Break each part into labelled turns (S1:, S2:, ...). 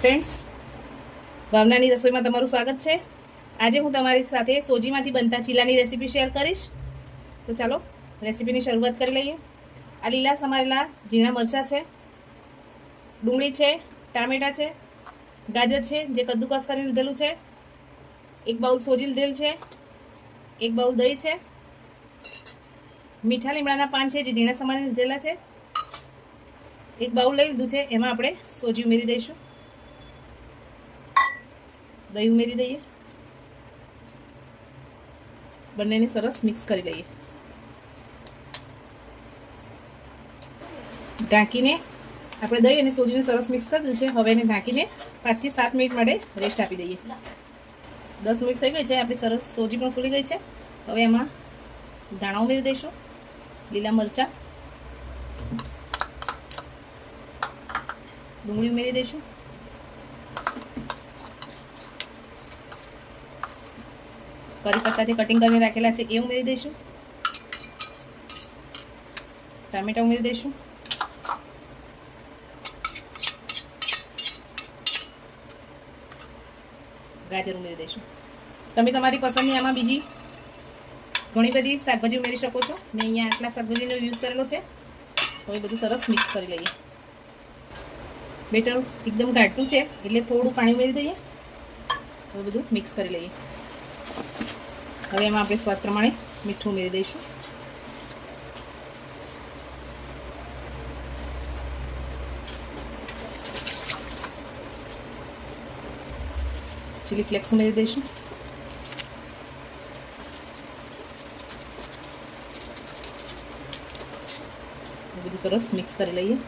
S1: Friends ભાવનાની રસોઈમાં તમારું સ્વાગત છે. આજે હું તમારી સાથે સોજીમાંથી બનતા ચીલાની રેસીપી શેર કરીશ. તો ચાલો, રેસીપીની શરૂઆત કરી લઈએ. આ લીલા સમારેલા ઝીણા મરચાં છે, ડુંગળી છે, ટામેટાં છે, ગાજર છે, જે કદ્દુકસ કરીને લીધેલું છે, એક બાઉલ સોજી લીધેલ છે, એક બાઉલ દહીં છે, મીઠા લીમડાના પાન છે જે ઝીણા સમારે લીધેલા છે. એક બાઉલ લઈ લીધું છે, એમાં આપણે સોજી ઉમેરી દઈશું. દહીં ઉમેરી દઈએ. બંનેને સરસ મિક્સ કરી લઈએ. ઢાંકીને આપણે દહીં અને સોજીને સરસ મિક્સ કરી દીધું છે. હવે એને ઢાંકીને પાંચથી સાત મિનિટ માટે રેસ્ટ આપી દઈએ. દસ મિનિટ થઈ ગઈ છે. આપણી સરસ સોજી પણ ખુલી ગઈ છે. હવે એમાં ધાણા ઉમેરી દઈશું. લીલા મરચાં. ડુંગળી ઉમેરી દઈશું. કરી પત્તા જે કટિંગ કરીને રાખેલા છે, એ ઉમેરી દઈશું. ટામેટા ઉમેરી દઈશું. ગાજર ઉમેરી દઈશું. તમે તમારી પસંદની આમાં બીજી ઘણી બધી શાકભાજી ઉમેરી શકો છો. મેં અહીંયા આટલા શાકભાજીનો યુઝ કરેલો છે. હવે બધું સરસ મિક્સ કરી લઈએ. બેટર એકદમ ઘાટું છે, એટલે થોડું પાણી ઉમેરી દઈએ. હવે બધું મિક્સ કરી લઈએ. હવે એમાં આપણે સ્વાદ પ્રમાણે મીઠું ઉમેરી દઈશું. ચીલી ફ્લેક્સ ઉમેરી દઈશું. બધું સરસ મિક્સ કરી લઈએ.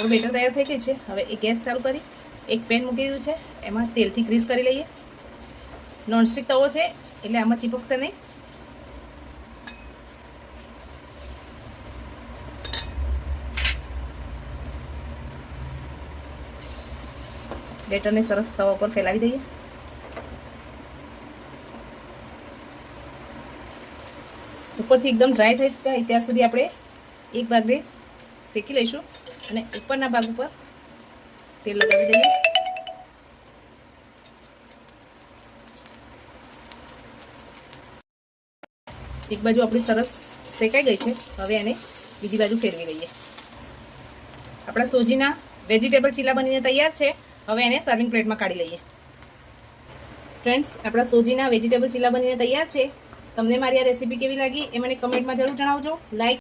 S1: આપણું બેટર તૈયાર થઈ ગયું છે. હવે એ ગેસ ચાલુ કરી, એક પેન મૂકી દીધું છે, એમાં તેલથી ગ્રીસ કરી લઈએ. નોનસ્ટિક તવો છે, એટલે આમાં ચીપકશે નહીં. બેટરને સરસ તવા પર ફેલાવી દઈએ. ઉપરથી એકદમ ડ્રાય થઈ જાય, ત્યાં સુધી આપણે એક ભાગને શેકી લઈશું. અને ઉપરના ભાગ ઉપર તેલ લગાવી દઈએ. એક બાજુ આપણી સરસ શેકાઈ ગઈ છે. હવે એને બીજી બાજુ ફેરવી લઈએ આપણા સોજીના વેજીટેબલ ચીલા બનીને તૈયાર છે. હવે એને સર્વિંગ પ્લેટમાં કાઢી લઈએ. ફ્રેન્ડ્સ આપણા સોજીના વેજીટેબલ ચીલા બનીને તૈયાર છે. તમને મારી આ રેસીપી કેવી લાગી એ મને કમેન્ટમાં જરૂર જણાવજો. લાઈક